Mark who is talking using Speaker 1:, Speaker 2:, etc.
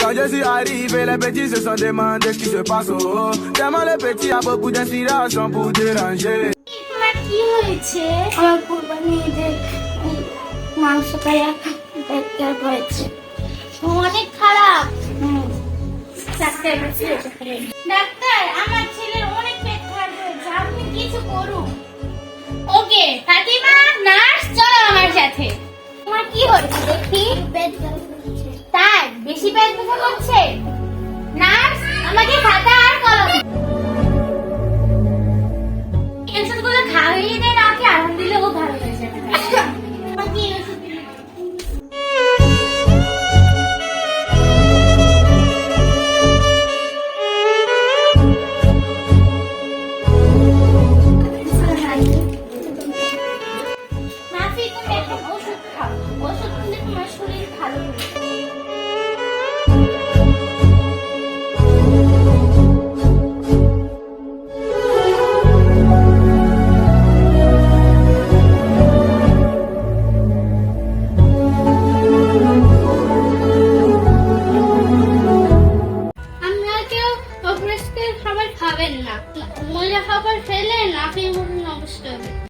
Speaker 1: Quand je suis arrivé, les petits se sont demandé ce qui se passe au haut. Tellement les petits a beaucoup d'inspiration pour déranger.
Speaker 2: কি হয়েছে আমার কোরবানি ঈদের মাংস খাইয়া doctor হয়েছে অনেক খারাপ ডাক্তার। ডাক্তার আমার ছেলের অনেক পেট খারাপ হয়েছে আপনি কিছু করুন ওকে ফাতিমা নার্স চলো আমার সাথে তোমার কি হচ্ছে দেখি পেট বেশি পেট ব্যথা করছে নার্স আমাকে খাতা খাবার খাবেন না। ময়লা খাবার খেলে নাফি অবস্থা হবে।